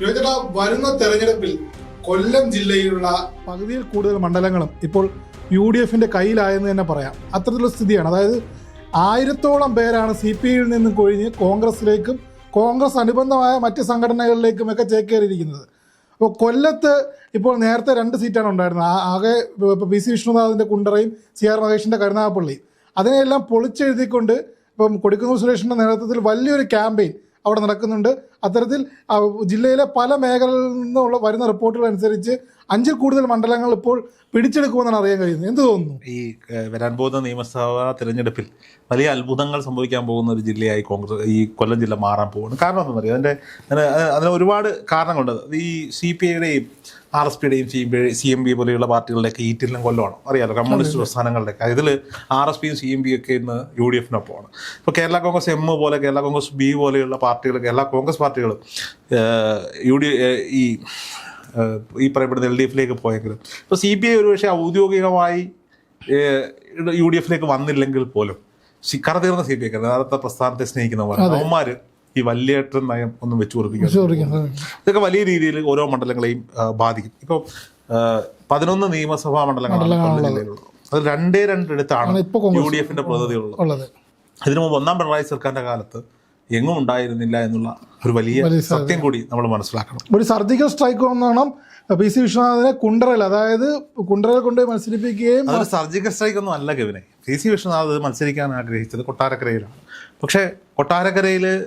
രോഹിതേട്ടാ വരുന്ന തെരഞ്ഞെടുപ്പിൽ കൊല്ലം ജില്ലയിലുള്ള പകുതിയിൽ കൂടുതൽ മണ്ഡലങ്ങളും ഇപ്പോൾ യു ഡി എഫിന്റെ കയ്യിലായെന്ന് തന്നെ പറയാം. അത്തരത്തിലുള്ള സ്ഥിതിയാണ്. അതായത് ആയിരത്തോളം പേരാണ് സി പി ഐയിൽ നിന്നും കൊഴിഞ്ഞ് കോൺഗ്രസിലേക്കും കോൺഗ്രസ് അനുബന്ധമായ മറ്റ് സംഘടനകളിലേക്കും ഒക്കെ ചേക്കേറിയിരിക്കുന്നത്. അപ്പോൾ കൊല്ലത്ത് ഇപ്പോൾ നേരത്തെ രണ്ട് സീറ്റാണ് ഉണ്ടായിരുന്നത്. ആകെ പി സി വിഷ്ണുനാഥിന്റെ കുണ്ടറയും സി ആർ മഹേഷിന്റെ കരുനാഗപ്പള്ളി അതിനെയെല്ലാം പൊളിച്ചെഴുതിക്കൊണ്ട് ഇപ്പം കൊടിക്കുന്നൂർ സുരേഷിന്റെ നേതൃത്വത്തിൽ വലിയൊരു ക്യാമ്പയിൻ അവിടെ നടക്കുന്നുണ്ട്. അത്തരത്തിൽ ജില്ലയിലെ പല മേഖലകളിൽ നിന്നുള്ള വരുന്ന റിപ്പോർട്ടുകൾ അനുസരിച്ച് അഞ്ചിൽ കൂടുതൽ മണ്ഡലങ്ങൾ ഇപ്പോൾ പിടിച്ചെടുക്കുമെന്നാണ് അറിയാൻ കഴിയുന്നത്. എന്ത് തോന്നുന്നു? ഈ വരാൻ പോകുന്ന നിയമസഭാ തിരഞ്ഞെടുപ്പിൽ വലിയ അത്ഭുതങ്ങൾ സംഭവിക്കാൻ പോകുന്ന ഒരു ജില്ലയായി കോൺഗ്രസ് ഈ കൊല്ലം ജില്ല മാറാൻ പോകുന്നു. കാരണം എന്താ പറയുക അതിന്റെ അതിന് ഒരുപാട് കാരണങ്ങളുണ്ട്. ഈ സി പി ഐയുടെയും ആർ എസ് പിയുടെയും C P C M B പോലെയുള്ള പാർട്ടികളുടെയൊക്കെ ഈറ്റിലും കൊല്ലമാണ്. അറിയാലോ? കമ്മ്യൂണിസ്റ്റ് പ്രസ്ഥാനങ്ങളുടെയൊക്കെ. ഇതിൽ ആർ എസ് പിയും സി എം ബി ഒക്കെ ഇന്ന് യു ഡി എഫിനൊപ്പമാണ്. ഇപ്പോൾ കേരള കോൺഗ്രസ് എം പോലെ കേരള കോൺഗ്രസ് ബി പോലെയുള്ള പാർട്ടികൾ കേരള കോൺഗ്രസ് പാർട്ടികൾ. യു ഡി ഈ ഈ പറയപ്പെടുന്ന എൽ ഡി എഫിലേക്ക് പോയെങ്കിലും. ഇപ്പോൾ സി പി ഐ ഒരുപക്ഷെ ഔദ്യോഗികമായി യു ഡി എഫിലേക്ക് വന്നില്ലെങ്കിൽ പോലും കറ തീർന്ന സി പി ഐ യഥാർത്ഥ പ്രസ്ഥാനത്തെ സ്നേഹിക്കുന്നവർ അവന്മാർ ഈ വല്യേറ്റം നയം ഒന്നും വെച്ചു കൊടുപ്പിക്കുക ഇതൊക്കെ വലിയ രീതിയിൽ ഓരോ മണ്ഡലങ്ങളെയും ബാധിക്കും. ഇപ്പോൾ പതിനൊന്ന് നിയമസഭാ മണ്ഡലങ്ങളാണ് അത് രണ്ടേ രണ്ടിടത്താണ് യു ഡി എഫിന്റെ പ്രതിനിധികളുള്ളത്. ഇതിനു മുമ്പ് ഒന്നാം പിണറായി സർക്കാരിന്റെ കാലത്ത് എങ്ങും ഉണ്ടായിരുന്നില്ല എന്നുള്ള ഒരു വലിയ സത്യം കൂടി നമ്മൾ മനസ്സിലാക്കണം. ഒരു സർജിക്കൽ സ്ട്രൈക്ക് വന്നോണം പി സി വിശ്വനാഥനെ കുണ്ടറയിൽ അതായത് കുണ്ടറയിൽ കൊണ്ടുപോയി മത്സരിപ്പിക്കുകയും അതൊരു സർജിക്കൽ സ്ട്രൈക്ക് ഒന്നും അല്ല കെവിനെ പി സി വിശ്വനാഥ് മത്സരിക്കാൻ ആഗ്രഹിച്ചത് കൊട്ടാരക്കരയിലാണ്. പക്ഷേ കൊട്ടാരക്കരയിൽ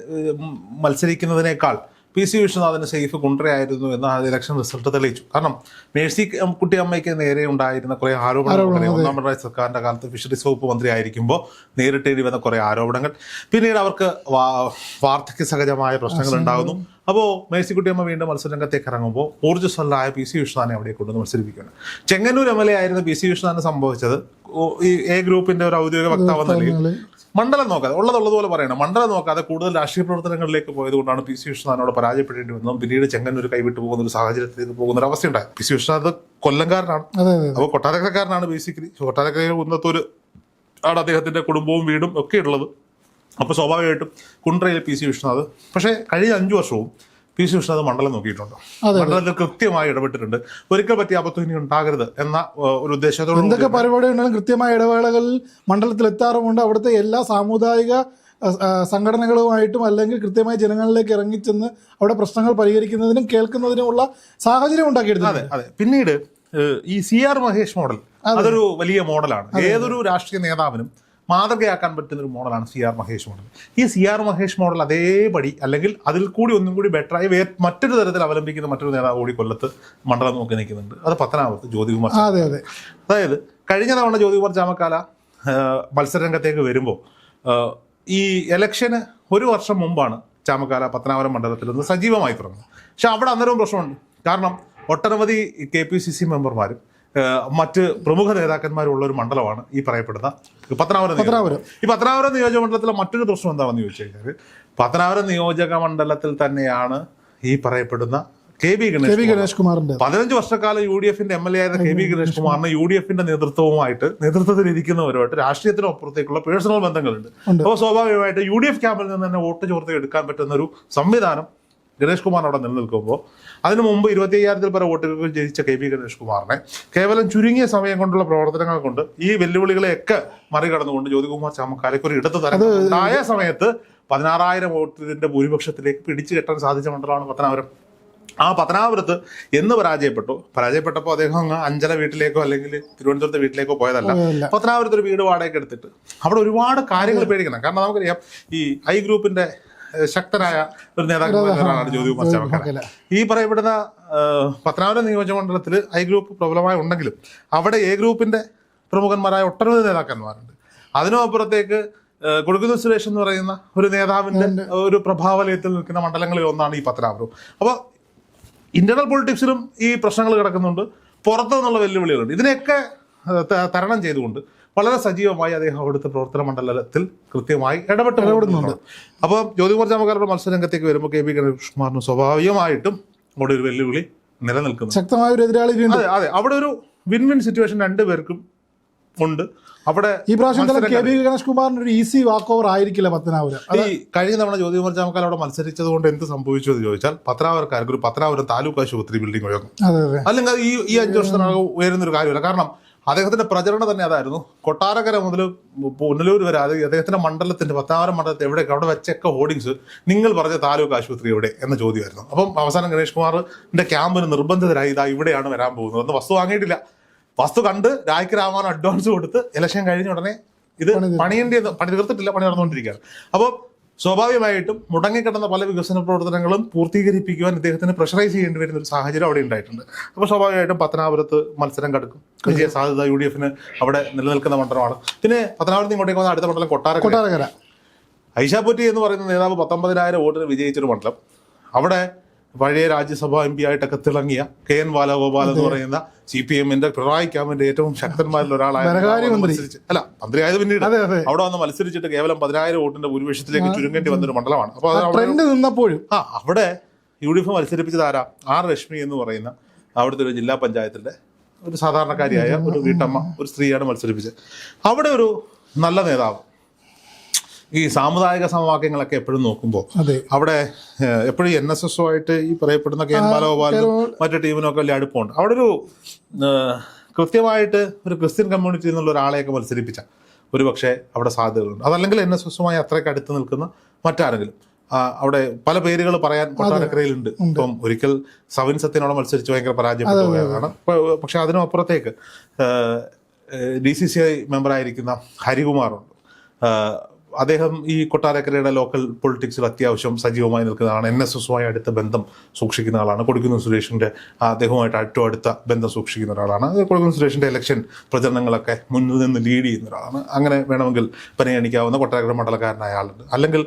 മത്സരിക്കുന്നതിനേക്കാൾ പി സി വിശ്വനാഥന് സേഫ് കുണ്ടറയായിരുന്നു എന്ന് ആ ഇലക്ഷൻ റിസൾട്ട് തെളിയിച്ചു. കാരണം മേഴ്സി കുട്ടിയമ്മയ്ക്ക് നേരെ ഉണ്ടായിരുന്ന കുറേ ആരോപണങ്ങൾ ഒന്നാം പിണറായി സർക്കാരിന്റെ കാലത്ത് ഫിഷറീസ് വകുപ്പ് മന്ത്രി ആയിരിക്കുമ്പോൾ നേരിട്ടേണ്ടി വന്ന കുറേ ആരോപണങ്ങൾ. പിന്നീട് അവർക്ക് വാർദ്ധക്യ സഹജമായ പ്രശ്നങ്ങൾ ഉണ്ടാകുന്നു. അപ്പോൾ മേഴ്സിക്കുട്ടിയമ്മ വീണ്ടും മത്സരരംഗത്തേക്ക് ഇറങ്ങുമ്പോൾ ഊർജസ്വലായ പി സി വിശ്വനാഥനെ അവിടെ കൊണ്ടുവന്ന് മത്സരിപ്പിക്കുകയാണ്. ചെങ്ങന്നൂർ എം എൽ എ ആയിരുന്ന പി സി വിശ്വനാഥന് സംഭവിച്ചത്. ഈ എ ഗ്രൂപ്പിന്റെ ഒരു ഔദ്യോഗിക വക്താവ് നിലയിൽ. മണ്ഡലം നോക്കാതെ ഉള്ളതുള്ളതുപോലെ പറയണം. മണ്ഡലം നോക്കാതെ കൂടുതൽ രാഷ്ട്രീയ പ്രവർത്തനങ്ങളിലേക്ക് പോയതുകൊണ്ടാണ് പി സി വിശ്വനാഥനോട് പരാജയപ്പെടേണ്ടി വന്നതും പിന്നീട് ചെങ്ങന്നൂർ കൈവിട്ടു പോകുന്ന ഒരു സാഹചര്യത്തിലേക്ക് പോകുന്ന ഒരു അവസ്ഥയുണ്ടായി. പി സി വിശ്വനാഥ് കൊല്ലംകാരനാണ്. അപ്പോൾ കൊട്ടാരക്കരക്കാരനാണ് ബേസിക്കലി കൊട്ടാരക്കരയിൽ ഉന്നത്തൊരു ആണ് അദ്ദേഹത്തിന്റെ കുടുംബവും വീടും ഒക്കെ ഉള്ളത്. അപ്പോൾ സ്വാഭാവികമായിട്ടും കുണ്ട്രയിൽ പി സി വിശ്വനാഥ് പക്ഷേ കഴിഞ്ഞ അഞ്ചു വർഷവും പി സി വിശ്വനാഥ് മണ്ഡലം നോക്കിയിട്ടുണ്ട്. മണ്ഡലത്തിൽ കൃത്യമായി ഇടപെട്ടിട്ടുണ്ട്. ഒരിക്കൽ പറ്റിയ അബദ്ധം ഇനി ഉണ്ടാകരുത് എന്ന ഒരു ഉദ്ദേശത്തോട് എന്തൊക്കെ പരിപാടി ഉണ്ടെങ്കിലും കൃത്യമായ ഇടവേളകളിൽ മണ്ഡലത്തിൽ എത്താറുമുണ്ട്. അവിടുത്തെ എല്ലാ സാമുദായിക സംഘടനകളുമായിട്ടും അല്ലെങ്കിൽ കൃത്യമായി ജനങ്ങളിലേക്ക് ഇറങ്ങിച്ചെന്ന് അവിടെ പ്രശ്നങ്ങൾ പരിഹരിക്കുന്നതിനും കേൾക്കുന്നതിനുമുള്ള സാഹചര്യം ഉണ്ടാക്കിയിട്ടുണ്ട് അതെ അതെ. പിന്നീട് ഈ സി ആർ മഹേഷ് മോഡൽ അതൊരു വലിയ മോഡലാണ്. ഏതൊരു രാഷ്ട്രീയ നേതാവിനും മാതൃകയാക്കാൻ പറ്റുന്ന ഒരു മോഡലാണ് സി ആർ മഹേഷ് മോഡൽ ഈ സി ആർ മഹേഷ് മോഡൽ അതേപടി അല്ലെങ്കിൽ അതിൽ കൂടി ഒന്നും കൂടി ബെറ്ററായി വേ മറ്റൊരു തരത്തിൽ അവലംബിക്കുന്ന മറ്റൊരു നേതാവ് കൂടി കൊല്ലത്ത് മണ്ഡലം നോക്കി നിൽക്കുന്നുണ്ട്. അത് പത്തനാപുരത്ത് ജ്യോതികുമാർ അതെ അതെ. അതായത് കഴിഞ്ഞ തവണ ജ്യോതികുമാർ ചാമക്കാല മത്സരരംഗത്തേക്ക് വരുമ്പോൾ ഈ ഇലക്ഷന് ഒരു വർഷം മുമ്പാണ് ചാമക്കാല പത്തനാപുരം മണ്ഡലത്തിൽ നിന്ന് സജീവമായി തുടങ്ങുന്നത്. പക്ഷെ അവിടെ അന്നേരവും പ്രശ്നമുണ്ട്. കാരണം ഒട്ടനവധി കെ പി സി സി മെമ്പർമാരും മറ്റ് പ്രമുഖ നേതാക്കന്മാരുള്ള ഒരു മണ്ഡലമാണ് ഈ പറയപ്പെടുന്ന പത്തനാപുരം പത്തനാപുരം. ഈ പത്തനാപുരം നിയോജക മണ്ഡലത്തിലെ മറ്റൊരു പ്രശ്നം എന്താണെന്ന് ചോദിച്ചു കഴിഞ്ഞാൽ പത്തനാപുരം നിയോജക മണ്ഡലത്തിൽ തന്നെയാണ് ഈ പറയപ്പെടുന്ന കെ ബി ഗണേഷ് ഗണേഷ് കുമാറിന്റെ പതിനഞ്ച് വർഷക്കാലം യു ഡി എഫിന്റെ എം എൽ എ ആയിരുന്ന കെ ബി ഗണേഷ് കുമാറിന് യു ഡി എഫിന്റെ നേതൃത്വവുമായിട്ട് നേതൃത്വത്തിൽ ഇരിക്കുന്നവരുമായിട്ട് രാഷ്ട്രീയത്തിനപ്പുറത്തേക്കുള്ള പേഴ്സണൽ ബന്ധങ്ങളുണ്ട്. അപ്പോൾ സ്വാഭാവികമായിട്ട് യു ഡി എഫ് ക്യാമ്പിൽ നിന്ന് തന്നെ വോട്ട് ചോർത്ത് എടുക്കാൻ പറ്റുന്ന ഒരു സംവിധാനം ഗണേഷ് കുമാർ അവിടെ നിലനിൽക്കുമ്പോൾ അതിനു മുമ്പ് ഇരുപത്തി അയ്യായിരത്തിൽ പല വോട്ടുകൾ ജയിച്ച കെ പി ഗണേഷ് കുമാറിനെ കേവലം ചുരുങ്ങിയ സമയം കൊണ്ടുള്ള പ്രവർത്തനങ്ങൾ കൊണ്ട് ഈ വെല്ലുവിളികളെയൊക്കെ മറികടന്നുകൊണ്ട് ജ്യോതികുമാർ ചാമക്കാലയ്ക്ക് ഒരു ഇടത്ത് തരം ആയ സമയത്ത് പതിനാറായിരം വോട്ടിന്റെ ഭൂരിപക്ഷത്തിലേക്ക് പിടിച്ചു കെട്ടാൻ സാധിച്ച മണ്ഡലമാണ് പത്തനാപുരം. ആ പത്തനാപുരത്ത് എന്ന് പരാജയപ്പെട്ടു. പരാജയപ്പെട്ടപ്പോൾ അദ്ദേഹം അങ്ങ് അഞ്ചല വീട്ടിലേക്കോ അല്ലെങ്കിൽ തിരുവനന്തപുരത്തെ വീട്ടിലേക്കോ പോയതല്ല. പത്തനാപുരത്ത് ഒരു വീട് വാടകയ്ക്ക് എടുത്തിട്ട് അവിടെ ഒരുപാട് കാര്യങ്ങൾ പേടിക്കണം. കാരണം നമുക്കറിയാം ഈ ഐ ഗ്രൂപ്പിന്റെ ശക്തനായ ഒരു നേതാക്കന്മാരാണ് ജ്യോതികുമാർ ചാമക്കാല ഓക്കെ ഈ പറയപ്പെടുന്ന പത്തനാപുരം നിയോജകമണ്ഡലത്തിൽ ഐ ഗ്രൂപ്പ് പ്രബലമായി ഉണ്ടെങ്കിലും അവിടെ എ ഗ്രൂപ്പിന്റെ പ്രമുഖന്മാരായ ഒട്ടനവധി നേതാക്കന്മാരുണ്ട്. അതിനും അപ്പുറത്തേക്ക് കൊടുക്കുന്ന സുരേഷ് എന്ന് പറയുന്ന ഒരു നേതാവിന്റെ ഒരു പ്രഭാവലയത്തിൽ നിൽക്കുന്ന മണ്ഡലങ്ങളിൽ ഒന്നാണ് ഈ പത്തനാപുരം. അപ്പോൾ ഇന്റർണൽ പൊളിറ്റിക്സിലും ഈ പ്രശ്നങ്ങൾ കിടക്കുന്നുണ്ട്. പുറത്തു നിന്നുള്ള വെല്ലുവിളികളുണ്ട്. ഇതിനെയൊക്കെ തരണം ചെയ്തുകൊണ്ട് വളരെ സജീവമായി അദ്ദേഹം അവിടുത്തെ പ്രവർത്തന മണ്ഡലത്തിൽ കൃത്യമായി ഇടപെട്ട് ഇടപെടുന്നുണ്ട്. അപ്പോൾ ജ്യോതികുമാർ ചാമക്കാരുടെ മത്സരരംഗത്തേക്ക് വരുമ്പോൾ കെ പി ഗണേഷ്കുമാറിന് സ്വാഭാവികമായിട്ടും അവിടെ ഒരു വെല്ലുവിളി നിലനിൽക്കുന്നു. ശക്തമായ ഒരു എതിരാളി അതെ അതെ. അവിടെ ഒരു വിൻ വിൻ സിറ്റുവേഷൻ രണ്ടുപേർക്കും ഉണ്ട്. അവിടെ ഈ പ്രാവശ്യം കെ പി ഗണേഷ് കുമാറിന് ഒരു ഈസി വാക്ക് ഓവർ ആയിരിക്കില്ല പത്തനാപുരം. ഈ കഴിഞ്ഞ തവണ ജ്യോതികുമാർ ചാമക്കാൽ അവിടെ മത്സരിച്ചത് കൊണ്ട് എന്ത് സംഭവിച്ചു എന്ന് ചോദിച്ചാൽ പത്തനാപുരക്കാർക്ക് ഒരു പത്തനാപുരം താലൂക്ക് ആശുപത്രി ബിൽഡിംഗ് ഉയർന്നു. അല്ലെങ്കിൽ ഈ ഈ അഞ്ചു വർഷത്തിനകം ഉയരുന്ന ഒരു കാര്യമല്ല. കാരണം അദ്ദേഹത്തിന്റെ പ്രചരണം തന്നെ അതായിരുന്നു. കൊട്ടാരക്കര മുതൽ പുനലൂർ വരെ അത് അദ്ദേഹത്തിന്റെ മണ്ഡലത്തിന്റെ പത്താറ് മണ്ഡലത്തിൽ എവിടെ അവിടെ വെച്ചൊക്കെ ഹോർഡിങ്സ് നിങ്ങൾ പറഞ്ഞ താലൂക്ക് ആശുപത്രി എവിടെ എന്ന ചോദ്യമായിരുന്നു. അപ്പം അവസാനം ഗണേഷ് കുമാറിന്റെ ക്യാമ്പിന് നിർബന്ധിതരായി ഇതാ ഇവിടെയാണ് വരാൻ പോകുന്നത്. എന്ന് വസ്തു വാങ്ങിയിട്ടില്ല. വസ്തു കണ്ട് രായ്ക്ക് രാമാണ് അഡ്വാൻസ് കൊടുത്ത് ഇലക്ഷൻ കഴിഞ്ഞ ഉടനെ ഇത് പണിയേണ്ടി പണി തീർത്തിട്ടില്ല പണി നടന്നുകൊണ്ടിരിക്കുകയാണ്. അപ്പോൾ സ്വാഭാവികമായിട്ടും മുടങ്ങിക്കിടന്ന പല വികസന പ്രവർത്തനങ്ങളും പൂർത്തീകരിപ്പിക്കുവാൻ ഇദ്ദേഹത്തിന് പ്രഷറൈസ് ചെയ്യേണ്ടി വരുന്ന ഒരു സാഹചര്യം അവിടെ ഉണ്ടായിട്ടുണ്ട്. അപ്പോൾ സ്വാഭാവികമായിട്ടും പത്തനാപുരത്ത് മത്സരം കടക്കും. വിജയ സാധ്യത യു ഡി എഫിന് അവിടെ നിലനിൽക്കുന്ന മണ്ഡലമാണ്. പിന്നെ പത്തനാപുരത്ത് ഇങ്ങോട്ടേക്ക് വന്ന അടുത്ത മണ്ഡലം കൊട്ടാരക്കര. കൊട്ടാരക്കര. ഐഷാപൊറ്റി എന്ന് പറയുന്ന നേതാവ് പത്തൊമ്പതിനായിരം വോട്ടിന് വിജയിച്ചൊരു മണ്ഡലം. അവിടെ പഴയ രാജ്യസഭാ എം പി ആയിട്ടൊക്കെ തിളങ്ങിയ കെ എൻ ബാലഗോപാൽ എന്ന് പറയുന്ന സി പി എമ്മിന്റെ പിണറായി ക്യാമ്പിന്റെ ഏറ്റവും ശക്തന്മാരിൽ ഒരാളായ മത്സരിച്ച്- അല്ല മന്ത്രിയായത് പിന്നീട്. അവിടെ വന്ന് മത്സരിച്ചിട്ട് കേവലം പതിനായിരം വോട്ടിന്റെ ഭൂരിപക്ഷത്തിലേക്ക് ചുരുങ്ങേണ്ടി വന്നൊരു മണ്ഡലമാണ്. അപ്പൊ ട്രെൻഡ് നിന്നപ്പോഴും. ആ അവിടെ യു ഡി എഫ് മത്സരിപ്പിച്ചത് ആരാ? ആർ രശ്മി എന്ന് പറയുന്ന അവിടുത്തെ ഒരു ജില്ലാ പഞ്ചായത്തിന്റെ ഒരു സാധാരണക്കാരിയായ ഒരു വീട്ടമ്മ ഒരു സ്ത്രീയാണ് മത്സരിപ്പിച്ചത്. അവിടെ ഒരു നല്ല നേതാവ് ഈ സാമുദായിക സമവാക്യങ്ങളൊക്കെ എപ്പോഴും നോക്കുമ്പോൾ അതെ. അവിടെ എപ്പോഴും എൻ എസ് എസ് ആയിട്ട് ഈ പറയപ്പെടുന്ന കെ എൻ ബാലഗോപാലും മറ്റു ടീമിനൊക്കെ വലിയ അടുപ്പമുണ്ട്. അവിടെ ഒരു കൃത്യമായിട്ട് ഒരു ക്രിസ്ത്യൻ കമ്മ്യൂണിറ്റി എന്നുള്ള ഒരാളെയൊക്കെ മത്സരിപ്പിച്ച ഒരു പക്ഷേ അവിടെ സാധ്യതകളുണ്ട്. അതല്ലെങ്കിൽ എൻ എസ് എസുമായി അത്രയ്ക്ക് അടുത്ത് നിൽക്കുന്ന മറ്റാരെങ്കിലും. അവിടെ പല പേരുകൾ പറയാൻ കൊട്ടാരക്കരയിലുണ്ട്. ഇപ്പം ഒരിക്കൽ സവിൻ സത്യനോട് മത്സരിച്ച് ഭയങ്കര പരാജയപ്പെട്ടു പോയതാണ്. പക്ഷെ അതിനും അപ്പുറത്തേക്ക് ഡി സി സി ഐ മെമ്പറായിരിക്കുന്ന ഹരികുമാറുണ്ട്. അദ്ദേഹം ഈ കൊട്ടാരക്കരയുടെ ലോക്കൽ പൊളിറ്റിക്സിൽ അത്യാവശ്യം സജീവമായി നിൽക്കുന്നതാണ്. എൻ എസ് എസുമായി അടുത്ത ബന്ധം സൂക്ഷിക്കുന്ന ആളാണ്. കൊടുക്കുന്ന സുരേഷിന്റെ ആ, അദ്ദേഹവുമായിട്ട് ഏറ്റവും അടുത്ത ബന്ധം സൂക്ഷിക്കുന്ന ഒരാളാണ്. കൊടുക്കുന്ന സുരേഷിന്റെ ഇലക്ഷൻ പ്രചരണങ്ങളൊക്കെ മുന്നിൽ നിന്ന് ലീഡ് ചെയ്യുന്ന ഒരാളാണ്. അങ്ങനെ വേണമെങ്കിൽ പരിഗണിക്കാവുന്ന കൊട്ടാരക്കര മണ്ഡലക്കാരനായ ആളുണ്ട്. അല്ലെങ്കിൽ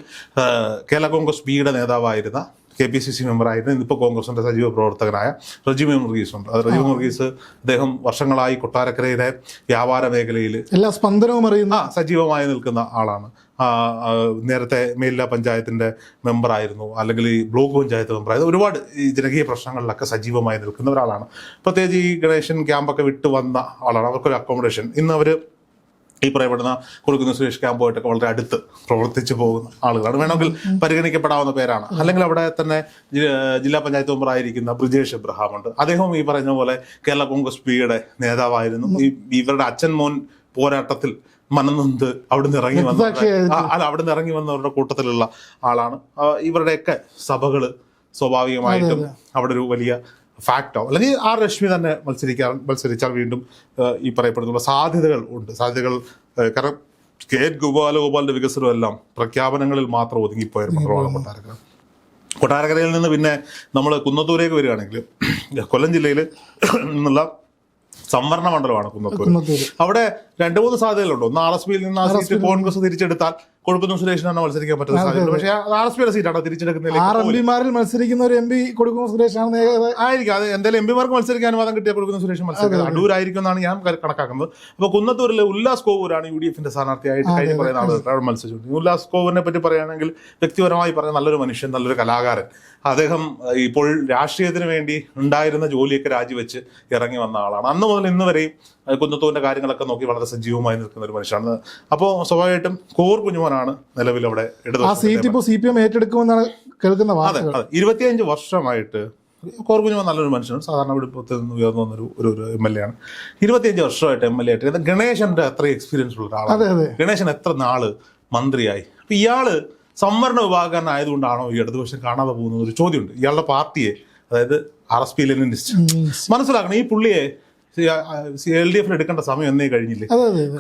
കേരള കോൺഗ്രസ് ബിയുടെ നേതാവായിരുന്ന കെ പി സി സി മെമ്പറായിരുന്നു. ഇന്നിപ്പോൾ കോൺഗ്രസിന്റെ സജീവ പ്രവർത്തകനായ റജീവ് മുർഗീസ് ഉണ്ട് അത് റജീവ് മുർഗീസ് അദ്ദേഹം വർഷങ്ങളായി കൊട്ടാരക്കരയിലെ വ്യാപാര മേഖലയിൽ എല്ലാ സ്പന്ദനവും അറിയുന്ന സജീവമായി നിൽക്കുന്ന ആളാണ്. നേരത്തെ മേലില പഞ്ചായത്തിന്റെ മെമ്പറായിരുന്നു. അല്ലെങ്കിൽ ഈ ബ്ലോക്ക് പഞ്ചായത്ത് മെമ്പറായിരുന്നു. ഒരുപാട് ഈ ജനകീയ പ്രശ്നങ്ങളിലൊക്കെ സജീവമായി നിൽക്കുന്ന ഒരാളാണ്. പ്രത്യേകിച്ച് ഈ ഗണേശൻ ക്യാമ്പൊക്കെ വിട്ടു വന്ന ആളാണ്. അവർക്കൊരു അക്കോമഡേഷൻ ഇന്ന് അവർ ഈ പറയപ്പെടുന്ന കൊടുക്കുന്ന സുരേഷ് ക്യാമ്പുമായിട്ടൊക്കെ വളരെ അടുത്ത് പ്രവർത്തിച്ചു പോകുന്ന ആളുകളാണ്. വേണമെങ്കിൽ പരിഗണിക്കപ്പെടാവുന്ന പേരാണ്. അല്ലെങ്കിൽ അവിടെ തന്നെ ജില്ലാ പഞ്ചായത്ത് മെമ്പറായിരിക്കുന്ന ബ്രിജേഷ് എബ്രഹാം ഉണ്ട്. അദ്ദേഹവും ഈ പറഞ്ഞ പോലെ കേരള കോൺഗ്രസ് പിയുടെ നേതാവായിരുന്നു. ഈ ഇവരുടെ അച്ഛൻ മോൻ പോരാട്ടത്തിൽ മനനൊന്ത് അവിടുന്ന് ഇറങ്ങി വന്ന അല്ല അവിടുന്ന് ഇറങ്ങി വന്നവരുടെ കൂട്ടത്തിലുള്ള ആളാണ്. ഇവരുടെയൊക്കെ സഭകൾ സ്വാഭാവികമായിട്ടും അവിടെ ഒരു വലിയ ഫാക്ടോ അല്ലെങ്കിൽ ആർ രശ്മി തന്നെ മത്സരിക്കാൻ മത്സരിച്ചാൽ വീണ്ടും ഈ പറയപ്പെടുന്ന സാധ്യതകൾ ഉണ്ട്. സാധ്യതകൾ കാരണം കെ ഗോപാലഗോപാലിന്റെ വികസനം എല്ലാം പ്രഖ്യാപനങ്ങളിൽ മാത്രം ഒതുങ്ങിപ്പോയ ഒരു മന്ത്രമാണ് കൊട്ടാരക്കര. കൊട്ടാരക്കരയിൽ നിന്ന് പിന്നെ നമ്മൾ കുന്നത്തൂരേക്ക് വരികയാണെങ്കിൽ കൊല്ലം ജില്ലയിൽ നിന്നുള്ള സംവരണ മണ്ഡലമാണ് കുന്നത്തൂർ അവിടെ രണ്ടു മൂന്ന് സാധ്യതകളുണ്ട്. ഒന്ന് ആർ എസ് പിയിൽ നിന്ന് ആ സീറ്റ് കോൺഗ്രസ് തിരിച്ചെടുത്താൽ കൊഴുക്കുന്നു സുരേഷിനാണ് മത്സരിക്കാൻ പറ്റുന്ന സാധ്യത പക്ഷേ ആർ എസ് പിയുടെ സീറ്റാണ് ആർ എം പിമാരിൽ മത്സരിക്കുന്ന ഒരു എം പി കൊടുക്കുന്ന സുരേഷാണ് ആയിരിക്കും. അത് എന്തായാലും എം പിമാർക്ക് മത്സരിക്കാൻ അനുവാദം കിട്ടിയ കൊടുക്കുന്ന സുരേഷ് മത്സരിക്കുന്നത് അടൂരായിരിക്കും എന്നാണ് ഞാൻ കണക്കാക്കുന്നത്. അപ്പോൾ കുന്നത്തൂരിലെ ഉല്ലാസ് കോവൂരാണ് യു ഡി എഫിന്റെ സ്ഥാനാർത്ഥിയായിട്ട് കഴിഞ്ഞ കുറേ ആളുകൾ അവിടെ മത്സരിച്ചു ഉല്ലാസ് കോവൂരിനെ പറ്റി പറയുകയാണെങ്കിൽ വ്യക്തിപരമായി പറഞ്ഞ നല്ലൊരു മനുഷ്യൻ നല്ലൊരു കലാകാരൻ. അദ്ദേഹം ഇപ്പോൾ രാഷ്ട്രീയത്തിന് വേണ്ടി ഉണ്ടായിരുന്ന ജോലിയൊക്കെ രാജിവെച്ച് ഇറങ്ങി വന്ന ആളാണ്. അന്ന് മുതൽ ഇന്ന് വരെയും കുന്നത്തൂരിന്റെ കാര്യങ്ങളൊക്കെ നോക്കി വളരെ സജീവമായി നിൽക്കുന്ന ഒരു മനുഷ്യനാണ്. അപ്പോൾ സ്വാഭാവികമായിട്ടും കോർ കുഞ്ഞുമോനാണ് നിലവിൽ അവിടെ ആ ഇടതു സീറ്റ് ഇപ്പോൾ സി പി എം ഏറ്റെടുക്കുമെന്നാണ് കേൾക്കുന്ന അതെ വാർത്തകൾ. അതെ. ഇരുപത്തിയഞ്ച് വർഷമായിട്ട് കോർക്കുഞ്ഞുമ നല്ലൊരു മനുഷ്യനാണ്. സാധാരണ വിടുപ്പത്തിൽ നിന്ന് ഉയർന്നു വന്നൊരു ഒരു ഒരു എം എൽ എ ആണ്. ഇരുപത്തിയഞ്ച് വർഷമായിട്ട് എം എൽ എ ആയിട്ട്. ഗണേശന്റെ അത്ര എക്സ്പീരിയൻസ് ഉള്ള ഒരാളാണ്. ഗണേശൻ എത്ര നാൾ മന്ത്രിയായി? അപ്പൊ ഇയാൾ സംവരണ വിഭാഗക്കാരനായതുകൊണ്ടാണോ ഈ ഇടതുപക്ഷം കാണാതെ പോകുന്നത് ഒരു ചോദ്യമുണ്ട്. ഇയാളുടെ പാർട്ടിയെ അതായത് ആർ എസ് പി ലെനിനിസ്റ്റ് മനസ്സിലാക്കണം ഈ പുള്ളിയെ എൽ ഡി എഫിൽ എടുക്കേണ്ട സമയം എന്നേ കഴിഞ്ഞില്ലേ?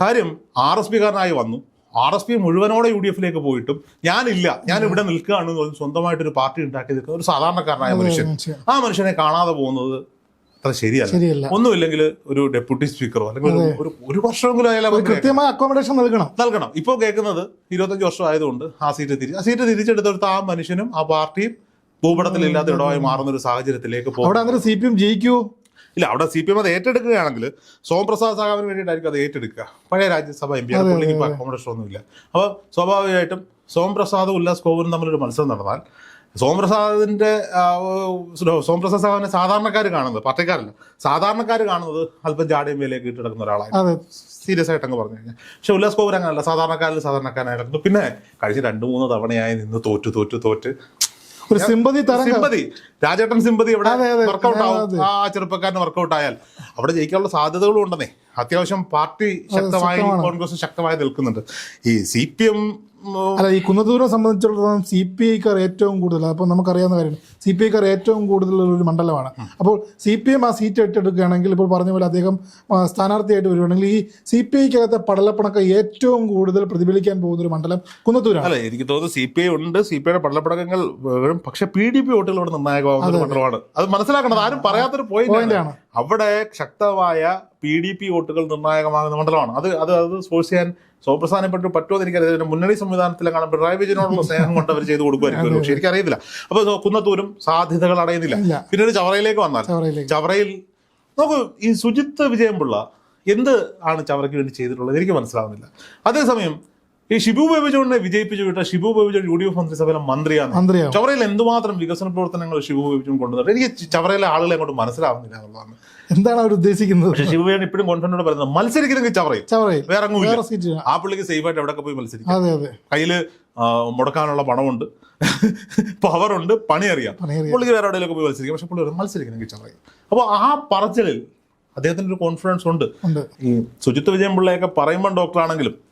കാര്യം ആർ എസ് പിക്കാരനായി വന്നു. ആർ എസ് പി മുഴുവനോടെ യു ഡി എഫിലേക്ക് പോയിട്ടും ഞാനില്ല ഞാൻ ഇവിടെ നിൽക്കുകയാണ് എന്ന് പറഞ്ഞ് സ്വന്തമായിട്ട് ഒരു പാർട്ടി ഉണ്ടാക്കി നിൽക്കുന്ന ഒരു സാധാരണക്കാരനായ മനുഷ്യൻ. ആ മനുഷ്യനെ കാണാതെ പോകുന്നത് അത്ര ശരിയല്ല. ഒന്നുമില്ലെങ്കിൽ ഒരു ഡെപ്യൂട്ടി സ്പീക്കറോ അല്ലെങ്കിൽ ഒരു- ഒരു വർഷമെങ്കിലും കൃത്യമായ അക്കോമഡേഷൻ നൽകണം. നൽകണം. ഇപ്പോൾ കേൾക്കുന്നത് ഇരുപത്തഞ്ച് വർഷം ആയതുകൊണ്ട് ആ സീറ്റ് തിരിച്ചു ആ സീറ്റ് തിരിച്ചെടുത്തെടുത്ത് ആ മനുഷ്യനും ആ പാർട്ടിയും ഭൂപടത്തിലില്ലാത്ത ഇടമായി മാറുന്ന ഒരു സാഹചര്യത്തിലേക്ക് പോകും. അവിടെ അങ്ങനെ സി പി എം ജയിക്കൂ. ഇല്ല അവിടെ സി പി എം അത് ഏറ്റെടുക്കുകയാണെങ്കിൽ സോംപ്രസാദ് സാഹാവിന് വേണ്ടിയിട്ടായിരിക്കും അത് ഏറ്റെടുക്കുക. പഴയ രാജ്യസഭ എം പി പുള്ളിക്ക് ഇപ്പോൾ അക്കോമഡേഷൻ ഒന്നുമില്ല. അപ്പോൾ സ്വാഭാവികമായിട്ടും സോംപ്രസാദ് ഉല്ലാസ് കോവൂരും തമ്മിലൊരു മത്സരം നടന്നാൽ സോംപ്രസാദിന്റെ സോംപ്രസാദ് സാഹിബിനെ സാധാരണക്കാർ കാണുന്നത് പാർട്ടിക്കാരല്ല. സാധാരണക്കാർ കാണുന്നത് അല്പം ജാടിയും വേലയൊക്കെ ഇട്ട് കിടക്കുന്ന ഒരാളാണ് സീരിയസ് ആയിട്ട് അങ്ങ് പറഞ്ഞു കഴിഞ്ഞാൽ. പക്ഷെ ഉല്ലാസ് കോവൂർ അങ്ങനല്ല. സാധാരണക്കാരിൽ സാധാരണക്കാരായി കിടക്കുന്നു പിന്നെ കഴിഞ്ഞ് രണ്ട് മൂന്ന് തവണയായി നിന്ന് തോറ്റു തോറ്റു തോറ്റ് ഒരു സിമ്പതി സിമ്പതി. രാജേട്ടൻ സിമ്പതി ഇവിടെ. വർക്കൗട്ട് ആവും. ആ ചെറുപ്പക്കാരന് വർക്കൗട്ട് ആയാൽ. അവിടെ ജയിക്കാനുള്ള സാധ്യതകളും ഉണ്ടെന്നേ. അത്യാവശ്യം പാർട്ടി ശക്തമായി. കോൺഗ്രസ് ശക്തമായി നിൽക്കുന്നുണ്ട്. ഈ സി പി എം അല്ല ഈ കുന്നത്തൂരിനെ സംബന്ധിച്ചിടത്തോളം സി പി ഐക്കാർ ഏറ്റവും കൂടുതൽ അപ്പോൾ നമുക്കറിയാവുന്ന കാര്യം സി പി ഐക്കാർ ഏറ്റവും കൂടുതലുള്ള ഒരു മണ്ഡലമാണ് അപ്പോൾ സി പി എം ആ സീറ്റ് ഏറ്റെടുക്കുകയാണെങ്കിൽ ഇപ്പോൾ പറഞ്ഞ പോലെ അദ്ദേഹം സ്ഥാനാർത്ഥിയായിട്ട് വരുവാണെങ്കിൽ ഈ സി പി ഐക്കകത്തെ പടലപ്പണക്കം ഏറ്റവും കൂടുതൽ പ്രതിഫലിക്കാൻ പോകുന്ന ഒരു മണ്ഡലം കുന്നത്തൂരാണ്. അല്ല എനിക്ക് തോന്നുന്നു സി പി ഐ ഉണ്ട് സി പി ഐയുടെ പടലപ്പണക്കങ്ങൾ വരും പക്ഷെ പി ഡി പി വോട്ടുകൾ ഇവിടെ നിർണായകമാവുന്ന ഒരു മണ്ഡലമാണ്. അത് മനസ്സിലാക്കണം ആരും പറയാത്തൊരു പോയിന്റ് പോയിന്റാണ് അവിടെ ശക്തമായ പി ഡി പി വോട്ടുകൾ നിർണായകമാകുന്ന മണ്ഡലമാണ്. അത് അത് അത് സോഴ്സ് ചെയ്യാൻ സോപ്രസാനെ പറ്റി പറ്റുമോ എന്ന് എനിക്കറിയാം മുന്നണി സംവിധാനത്തിലെ കാണാൻ പിണറായി വിജയനോടുള്ള സ്നേഹം കൊണ്ട് അവർ ചെയ്തു കൊടുക്കുമായിരിക്കും പക്ഷെ എനിക്കറിയത്തില്ല. അപ്പൊ കുന്നത്തൂരും സാധ്യതകൾ അടയുന്നില്ല. പിന്നെ പിന്നീട് ചവറയിലേക്ക് വന്നാൽ. ചവറയിൽ നോക്കൂ ഈ ശുചിത്വ വിജയംപിള്ള എന്ത് ആണ് ചവറയ്ക്ക് വേണ്ടി ചെയ്തിട്ടുള്ളത്? എനിക്ക് മനസ്സിലാവുന്നില്ല. അതേസമയം ഈ ഷിബു ബേബി ജോണിനെ വിജയിപ്പിച്ചു വിട്ട Shibu Baby John U D F മന്ത്രിസഭയിലെ മന്ത്രിയാണ്. മന്ത്രിയാണ്. ചവറയിൽ എന്തുമാത്രം വികസന പ്രവർത്തനങ്ങൾ ഷിബു ബേബി ജോൺ കൊണ്ടുവന്നിട്ട് എനിക്ക് ചവറയിലെ ആളുകളെ അങ്ങോട്ട് മനസ്സിലാവുന്നില്ല എന്നുള്ളതാണ്. എന്താണ് അവർ ഉദ്ദേശിക്കുന്നത്? പക്ഷെ ശിവ ബേബി ഇപ്പോഴും കോൺഫിഡന്റ് പറയുന്നത് മത്സരിക്കുന്നെങ്കിൽ ചവറയിൽ. ചവറയിൽ. വേറെ അങ്ങും ആ പുള്ളിക്ക് സേഫ് ആയിട്ട് എവിടെയൊക്കെ പോയി മത്സരിക്കും. അതെ അതെ. കയ്യിൽ മുടക്കാനുള്ള പണമുണ്ട്. പവറുണ്ട് പണി അറിയാം പണിയേറിയ. പുള്ളിക്ക് വേറെ എവിടെയെങ്കിലും പോയി മത്സരിക്കും. പക്ഷെ പുള്ളി മത്സരിക്കണമെങ്കിൽ ചവറയിൽ. അപ്പോൾ ആ പറച്ചിലിൽ അദ്ദേഹത്തിന് ഒരു കോൺഫിഡൻസ് ഉണ്ട്. ഉണ്ട്. ഈ ശുചിത്വ വിജയം പിള്ളയൊക്കെ പറയുമ്പോൾ ഡോക്ടറാണെങ്കിലും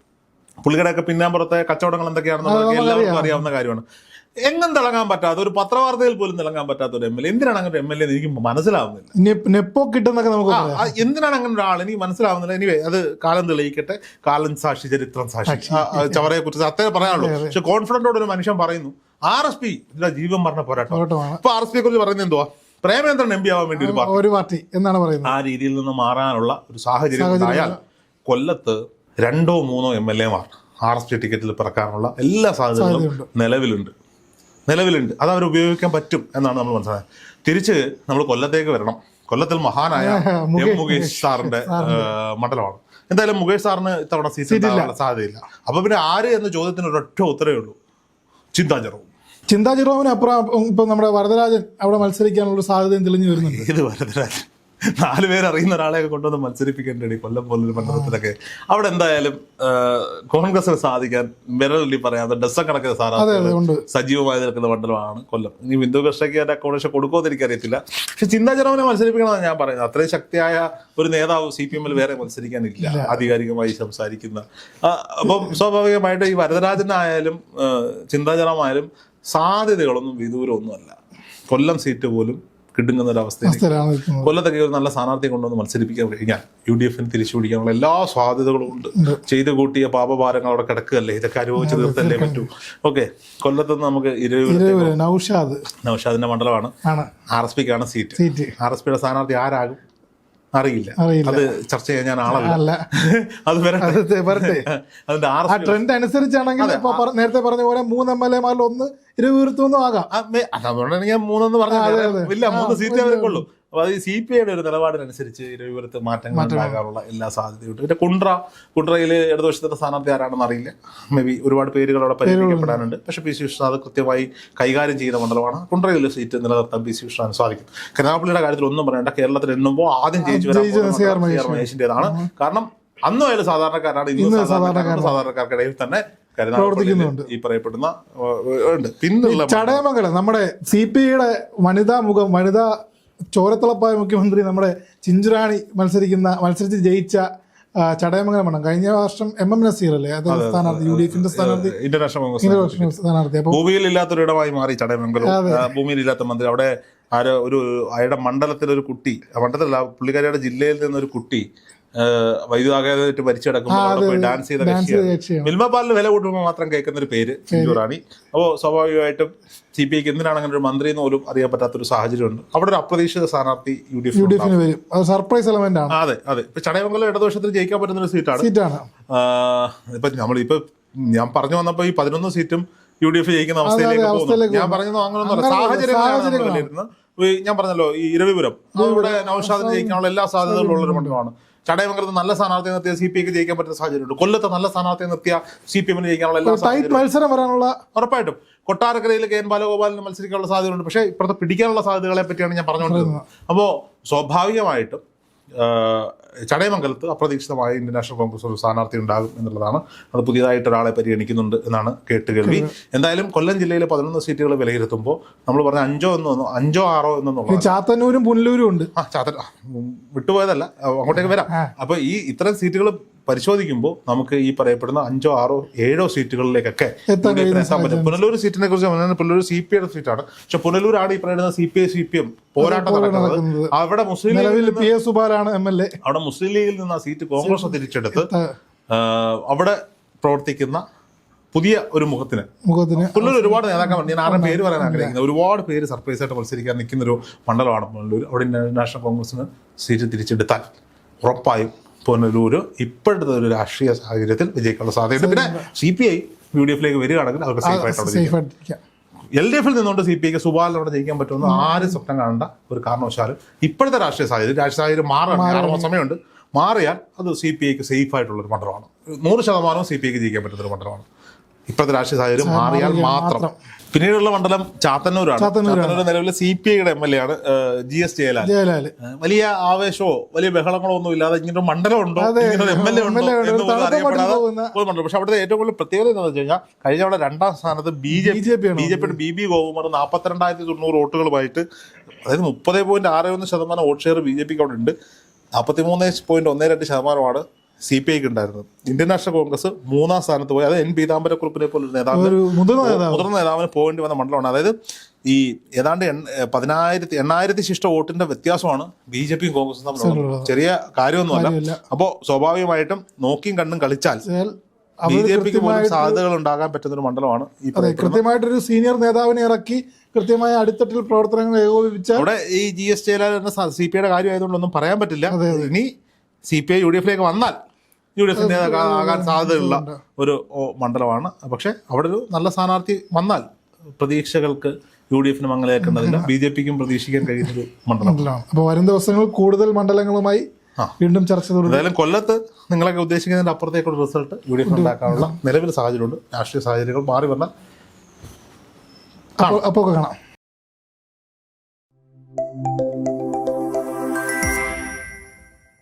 പുള്ളിയുടെയൊക്കെ പിന്നാമ്പുറത്തെ കച്ചവടങ്ങൾ എന്തൊക്കെയാണെന്നുള്ളത് എല്ലാവർക്കും അറിയാവുന്ന കാര്യമാണ്. എങ്ങും തിളങ്ങാൻ പറ്റാത്ത ഒരു പത്രവാർത്തയിൽ പോലും തിളങ്ങാൻ പറ്റാത്ത ഒരു എം എൽ എ എന്തിനാണ് അങ്ങനെ എം എൽ എ എനിക്ക് മനസ്സിലാവുന്നില്ല. നെപ്പോ കിട്ടുന്നൊക്കെ നമുക്ക് എന്തിനാണ് അങ്ങനെ ഒരാൾ? എനിക്ക് മനസ്സിലാവുന്നില്ല. എനിവേ അത് കാലം തെളിയിക്കട്ടെ. കാലം സാക്ഷി ചരിത്രം സാക്ഷി. ചവറയെ കുറിച്ച് അത്രേ പറയാനുള്ളൂ. പക്ഷെ കോൺഫിഡന്റോട് ഒരു മനുഷ്യൻ പറയുന്നു ആർ എസ് പി ഇതിന്റെ ജീവൻ മരണ പോരാട്ടം. ഇപ്പൊ ആർ എസ് പിയെ കുറിച്ച് പറയുന്നത് എന്തുവാ? പ്രേമേന്ദ്രൻ എം പി ആവാൻ വേണ്ടി ഒരു പാർട്ടി. എന്നാണ് പറയുന്നത്. ആ രീതിയിൽ നിന്ന് മാറാനുള്ള ഒരു സാഹചര്യം കൊല്ലത്ത് രണ്ടോ മൂന്നോ എം എൽ എമാർ ആർ എസ് പി ടിക്കറ്റിൽ പിറക്കാനുള്ള എല്ലാ സാധ്യതകളും നിലവിലുണ്ട്. നിലവിലുണ്ട്. അത് അവർ ഉപയോഗിക്കാൻ പറ്റും എന്നാണ് നമ്മൾ മനസ്സിലായത്. തിരിച്ച് നമ്മൾ കൊല്ലത്തേക്ക് വരണം. കൊല്ലത്തിൽ മഹാനായ എം മുകേഷ് സാറിന്റെ മണ്ഡലമാണ്. എന്തായാലും മുകേഷ് സാറിന് ഇത്തവണ സീസൺ സാധ്യതയില്ല. അപ്പൊ പിന്നെ ആര് എന്ന ചോദ്യത്തിന് ഒരൊറ്റ ഉത്തരവേ ഉള്ളൂ. ചിന്താ ചിറോവിന് അപ്പുറം ഇപ്പൊ നമ്മുടെ വരദരാജൻ അവിടെ മത്സരിക്കാനുള്ള സാധ്യത സാധ്യതയും തെളിഞ്ഞു വരുന്നുണ്ട്. ഇത് വരദരാജൻ. നാല് പേര് അറിയുന്ന ഒരാളെയൊക്കെ കൊണ്ടുവന്ന് മത്സരിപ്പിക്കേണ്ടി കൊല്ലം പോലൊരു മണ്ഡലത്തിലൊക്കെ. അവിടെ എന്തായാലും കോൺഗ്രസിന് സാധിക്കാൻ വിരലി പറയാതെ ഡസൺ കണക്കിന് അതെ സ്ഥാനാർത്ഥികൾ അതെ ഉണ്ട്. സജീവമായി നിൽക്കുന്ന മണ്ഡലമാണ് കൊല്ലം. ഇനി ബിന്ദു കൃഷ്ണയ്ക്ക് അതിന്റെ അക്കോമഡേഷൻ കൊടുക്കുമെന്ന് എനിക്കറിയത്തില്ല. പക്ഷെ ചിന്താചരവനെ മത്സരിപ്പിക്കണമെന്ന് ഞാൻ പറയുന്നത്. അത്രയും ശക്തിയായ ഒരു നേതാവ് സി പി എമ്മിൽ വേറെ മത്സരിക്കാനില്ല ആധികാരികമായി സംസാരിക്കുന്ന. അപ്പം സ്വാഭാവികമായിട്ട് ഈ വരദരാജനായാലും ചിന്താചരമായാലും സാധ്യതകളൊന്നും വിദൂരമൊന്നുമല്ല. കൊല്ലം സീറ്റ് പോലും കിടുങ്ങുന്ന ഒരു അവസ്ഥയിലാണ് കൊല്ലത്തൊക്കെ ഒരു നല്ല സ്ഥാനാർത്ഥിയെ കൊണ്ടുവന്ന് മത്സരിപ്പിക്കാൻ കഴിഞ്ഞാൽ യു ഡി എഫിന് തിരിച്ചു പിടിക്കാനുള്ള എല്ലാ സാധ്യതകളും ഉണ്ട്. ചെയ്തു കൂട്ടിയ പാപഭാരങ്ങൾ അവിടെ കിടക്കുകയല്ലേ? ഇതൊക്കെ അനുഭവിച്ച് തീർത്തല്ലേ പറ്റൂ? ഓക്കെ കൊല്ലത്ത് നിന്ന് നമുക്ക് നൗഷാദ്. നൗഷാദിന്റെ മണ്ഡലമാണ്. ആർ എസ് പിക്കാണ് സീറ്റ്. ആർ എസ് പിയുടെ സ്ഥാനാർത്ഥി ആരാകും? അറിയില്ല. അത് ചർച്ച ചെയ്യാൻ ഞാൻ ആളല്ല. അത് വരട്ടെ. അത് വരട്ടെ. അതിന്റെ ആ ട്രെൻഡ് അനുസരിച്ചാണെങ്കിൽ ഇപ്പൊ നേരത്തെ പറഞ്ഞ പോലെ മൂന്ന് എം എൽ എമാരിൽ ഒന്ന് ഇരുപത്തൊന്നും ആകാം. അതുകൊണ്ടാണ് ഞാൻ മൂന്നെന്ന്. പറഞ്ഞത് ഇല്ല മൂന്ന് സീറ്റേ സീറ്റ് അവർക്കുള്ളൂ അപ്പൊ അത് സി പി ഐയുടെ ഒരു നിലപാടിനനുസരിച്ച് ഇരുപുരത്ത് മാറ്റങ്ങൾ ഉണ്ടാകാനുള്ള എല്ലാ സാധ്യതയുണ്ട്. പിന്നെ കുണ്ട്ര കുണ്ട്രയിൽ ഇടതുവശത്തിന്റെ സ്ഥാനാർത്ഥി ആരാണെന്ന് അറിയില്ല. മേ ബി ഒരുപാട് പേരുകൾ അവിടെ പരിഗണിക്കപ്പെടാനുണ്ട്. പക്ഷേ പി സി വിശ്വനാഥ് കൃത്യമായി കൈകാര്യം ചെയ്യുന്ന മണ്ഡലമാണ്. കുണ്ട്രയിൽ സീറ്റ് നിലനിർത്താൻ പി സി വിശ്വനാഥ് സാധിക്കും. കനാപ്പള്ളിയുടെ കാര്യത്തിൽ ഒന്നും പറയണ്ട. കേരളത്തിൽ എണ്ണുമ്പോൾ ആദ്യം ജയിച്ചു വരാൻ കാരണം അന്നും അയാൾ സാധാരണക്കാരാണ് ഇന്നും സാധാരണക്കാർക്കിടയിൽ തന്നെ പ്രവർത്തിക്കുന്നുണ്ട്. ഈ പറയപ്പെടുന്ന ഉണ്ട്. പിന്നെ ചടയമംഗലം നമ്മുടെ സി പി ഐയുടെ വനിതാ മുഖം വനിതാ ചോരത്തിളപ്പായ മുഖ്യമന്ത്രി നമ്മുടെ ചിഞ്ചുറാണി മത്സരിക്കുന്ന മത്സരിച്ച് ജയിച്ച ചടയമംഗലം മണ്ഡലം കഴിഞ്ഞ വർഷം എം എം നസീർ അല്ലേ? അദ്ദേഹം സ്ഥാനാർത്ഥി യു ഡി എഫിന്റെ സ്ഥാനാർത്ഥി. ഇന്റർനാഷണൽ സ്ഥാനാർത്ഥി. ഭൂമിയിൽ ഇല്ലാത്തൊരിടമായി മാറി ചടയമംഗലം ഭൂമിയിൽ ഇല്ലാത്ത മന്ത്രി. അവിടെ ആരോ ഒരു അയാളുടെ മണ്ഡലത്തിലൊരു കുട്ടി മണ്ഡലത്തിലല്ല പുള്ളിക്കാരിയുടെ ജില്ലയിൽ നിന്നൊരു കുട്ടി വൈദ്യുതാഘാതമായിട്ട് മരിച്ചു കിടക്കുമ്പോൾ ഡാൻസ് ചെയ്ത ഡാൻസ് ചെയ്ത കക്ഷിയാണ്. കക്ഷിയാണ്. മിൽമ വില കൂട്ടുമ്പോൾ മാത്രം കേൾക്കുന്ന ഒരു പേര് ചിഞ്ചുറാണി അപ്പോൾ സ്വാഭാവികമായിട്ടും സി പി ഐക്ക് എന്തിനാണ് അങ്ങനെ ഒരു മന്ത്രി എന്ന് പോലും അറിയാൻ പറ്റാത്തൊരു സാഹചര്യമുണ്ട്. അവിടെ ഒരു അപ്രതീക്ഷിത സ്ഥാനാർത്ഥി U D U D F എഫിന് വരും. അത് സർപ്രൈസ് എലമെന്റ് ആണ്. അതെ അതെ. ഇപ്പൊ ചടയമംഗലം ഇടതുപക്ഷത്തിൽ ജയിക്കാൻ പറ്റുന്ന ഒരു സീറ്റാണ്. സീറ്റാണ്. ഇപ്പൊ നമ്മളിപ്പോ ഞാൻ പറഞ്ഞു വന്നപ്പോ ഈ പതിനൊന്ന് സീറ്റും യു ഡി എഫ് ജയിക്കുന്ന അവസ്ഥയിലേക്ക് പോകുന്നു. ഞാൻ പറഞ്ഞത് സാഹചര്യങ്ങളാണ് നമ്മൾ. വിലയിരുത്തുന്നത്. ഈ ഞാൻ പറഞ്ഞല്ലോ ഈ ഇരവിപുരം. അവിടെ നൌഷാദിന് ജയിക്കാനുള്ള എല്ലാ സാധ്യതകളും ഉള്ള ഒരു മണ്ഡലമാണ്. ചടയമംഗലത്ത് നല്ല സ്ഥാനാർത്ഥി നിർത്തിയ സി പി ഐക്ക് ജയിക്കാൻ പറ്റുന്ന സാഹചര്യമുണ്ട്. കൊല്ലത്ത് നല്ല സ്ഥാനാർത്ഥി നിർത്തിയ സി പി എമ്മിന് ജയിക്കാനുള്ള എല്ലാ ടൈറ്റ് മത്സരം വരാനുള്ള ഉറപ്പായിട്ടും. കൊട്ടാരക്കരയിൽ കെ എൻ ബാലഗോപാലിന് മത്സരിക്കാനുള്ള സാധ്യതയുണ്ട്. പക്ഷേ ഇപ്പുറത്ത് പിടിക്കാനുള്ള സാധ്യതകളെ പറ്റിയാണ് ഞാൻ പറഞ്ഞുകൊണ്ടിരുന്നത്. അപ്പോൾ സ്വാഭാവികമായിട്ടും ചടയമംഗലത്ത് അപ്രതീക്ഷിതമായ ഇന്ത്യൻ നാഷണൽ കോൺഗ്രസ് ഒരു സ്ഥാനാർത്ഥി ഉണ്ടാകും എന്നുള്ളതാണ്. അത് പുതിയതായിട്ട് ഒരാളെ പരിഗണിക്കുന്നുണ്ട് എന്നാണ് കേട്ട് കേൾവി എന്തായാലും കൊല്ലം ജില്ലയിലെ പതിനൊന്ന് സീറ്റുകൾ വിലയിരുത്തുമ്പോൾ നമ്മൾ പറഞ്ഞ അഞ്ചോ എന്നോ അഞ്ചോ ആറോ എന്നോ ചാത്തന്നൂരും പുനലൂരും ഉണ്ട്. ആ ചാത്തൂർ വിട്ടുപോയതല്ല. അങ്ങോട്ടേക്ക് വരാം. അപ്പൊ ഈ ഇത്തരം സീറ്റുകൾ പരിശോധിക്കുമ്പോൾ നമുക്ക് ഈ പറയപ്പെടുന്ന അഞ്ചോ ആറോ ഏഴോ സീറ്റുകളിലേക്കൊക്കെ എത്താൻ പറ്റും പുനലൂർ സീറ്റിനെ കുറിച്ച് പറഞ്ഞാൽ പുനലൂർ സി പി ഐയുടെ സീറ്റാണ്. പക്ഷെ പുനലൂരാണ് ഈ പറയുന്ന C P I C P M പോരാട്ടം നടക്കുന്നത്. അവിടെ മുസ്ലിം ലീഗിൽ നിലവിൽ നിന്ന് പി എസ് സുബാലാണ് എം എൽ എ. അവിടെ മുസ്ലിം ലീഗിൽ നിന്ന് ആ സീറ്റ് കോൺഗ്രസ് തിരിച്ചെടുത്ത് അവിടെ പ്രവർത്തിക്കുന്ന പുതിയ ഒരു മുഖത്തിന്. മുഖത്തിന്. പുനലൂർ ഒരുപാട് നേതാക്കാൻ ഞാൻ ആരുടെ പേര് പറയാൻ ആഗ്രഹിക്കുന്നത് ഒരുപാട് പേര് സർപ്രൈസ് ആയിട്ട് മത്സരിക്കാൻ നിൽക്കുന്ന ഒരു മണ്ഡലമാണ് പുനലൂർ. അവിടെ നാഷണൽ കോൺഗ്രസിന് സീറ്റ് തിരിച്ചെടുത്താൽ ഉറപ്പായും പുനലൂർ ഇപ്പോഴത്തെ ഒരു രാഷ്ട്രീയ സാഹചര്യത്തിൽ വിജയിക്കാനുള്ള സാധ്യതയുണ്ട്. പിന്നെ C P I U D എഫിലേക്ക് വരികയാണെങ്കിൽ അവർക്ക് സേഫ് ആയിട്ട് എൽ ഡി എഫിൽ നിന്നുകൊണ്ട് സി പി ഐക്ക് സുബാലിനോട് ജയിക്കാൻ പറ്റുമെന്ന് ആരും സ്വപ്നം കാണേണ്ട. ഒരു കാരണവശാലും ഇപ്പോഴത്തെ രാഷ്ട്രീയ സാഹചര്യം രാഷ്ട്രീയ സാഹചര്യം മാറാൻ ആറ് സമയമുണ്ട്. മാറിയാൽ അത് സി പി ഐക്ക് സേഫ് ആയിട്ടുള്ള ഒരു മണ്ഡലമാണ്. നൂറ് ശതമാനവും സി പി ഐക്ക് ജയിക്കാൻ പറ്റുന്ന ഒരു മണ്ഡലമാണ്. ഇപ്പോഴത്തെ രാഷ്ട്രീയ സാഹചര്യം മാറിയാൽ മാത്രം. പിന്നീടുള്ള മണ്ഡലം ചാത്തന്നൂരാണ്. ചാത്തന്നൂർ നിലവിലെ സി പി ഐയുടെ എം എൽ എ ആണ് ജി എസ് ജയലാൽ. ജയലാൽ വലിയ ആവേശമോ വലിയ ബഹളങ്ങളോ ഒന്നും ഇല്ലാതെ ഇങ്ങനെ മണ്ഡലം ഉണ്ടോ എം എൽ എ ഉണ്ടോ. എന്ന് പോലും അറിയപ്പെടാതെ ഒരു മണ്ഡലം. പക്ഷെ അവിടുത്തെ ഏറ്റവും കൂടുതൽ പ്രത്യേകത എന്താണെന്ന് വെച്ച് കഴിഞ്ഞാൽ കഴിഞ്ഞ അവിടെ രണ്ടാം സ്ഥാനത്ത് B J P B J പിയുടെ ബി ബി ഗോകുമാർ നാൽപ്പത്തിരണ്ടായിരത്തി തൊണ്ണൂറ് വോട്ടുകളുമായിട്ട് അതായത് മുപ്പത് പോയിന്റ് ആറ് ഒന്ന് ശതമാനം വോട്ട് ഷെയർ ബി ജെ പിക്ക് അവിടെ ഉണ്ട്. നാൽപ്പത്തി മൂന്ന് പോയിന്റ് ഒന്ന് രണ്ട് ശതമാനമാണ് സി പി ഐക്ക് ഉണ്ടായിരുന്നത്. ഇന്ത്യൻ നാഷണൽ കോൺഗ്രസ് മൂന്നാം സ്ഥാനത്ത് പോയി. അത് എൻ പീതാംബരക്കുറിപ്പിനെ പോലൊരു നേതാവ് മുതിർന്ന നേതാവ്. മുതിർന്ന നേതാവിന് പോകേണ്ടി വന്ന മണ്ഡലമാണ്. അതായത് ഈ ഏതാണ്ട് പതിനായിരത്തി എണ്ണായിരത്തി ശിഷ്ട വോട്ടിന്റെ വ്യത്യാസമാണ് ബി ജെ പിയും കോൺഗ്രസും തമ്മിലുള്ള ചെറിയ കാര്യമൊന്നുമല്ല. അപ്പോൾ സ്വാഭാവികമായിട്ടും നോക്കിയും കണ്ണും കളിച്ചാൽ ബി ജെ പിക്ക് പോലും സാധ്യതകൾ ഉണ്ടാകാൻ പറ്റുന്ന ഒരു മണ്ഡലമാണ് അതെ കൃത്യമായിട്ടൊരു സീനിയർ നേതാവിനെ ഇറക്കി കൃത്യമായ അടിത്തട്ടിൽ പ്രവർത്തനങ്ങൾ ഏകോപിപ്പിച്ച അവിടെ ഈ G S Jayalal C P ഐയുടെ കാര്യമായതുകൊണ്ടൊന്നും പറയാൻ പറ്റില്ല. ഇനി C P I U D എഫിലേക്ക് വന്നാൽ യു ഡി എഫിന്റെ ആകാൻ സാധ്യതയുള്ള ഒരു മണ്ഡലമാണ്. പക്ഷേ അവിടെ ഒരു നല്ല സ്ഥാനാർത്ഥി വന്നാൽ പ്രതീക്ഷകൾക്ക് യു ഡി എഫിന് മംഗലേക്കേണ്ടതില്ല ബി ജെ പിക്കും പ്രതീക്ഷിക്കാൻ കഴിയുന്ന ഒരു മണ്ഡലമാണ് അപ്പോൾ വരും ദിവസങ്ങൾ കൂടുതൽ മണ്ഡലങ്ങളുമായി. വീണ്ടും ചർച്ച എന്തായാലും കൊല്ലത്ത് നിങ്ങളൊക്കെ ഉദ്ദേശിക്കുന്നതിന്റെ അപ്പുറത്തേക്കുള്ള റിസൾട്ട് യു ഡി എഫ് ഉണ്ടാക്കാനുള്ള നിലവിൽ സാഹചര്യമുണ്ട്. രാഷ്ട്രീയ സാഹചര്യങ്ങൾ മാറി വന്നാൽ അപ്പോൾ അപ്പോൾ കാണാം.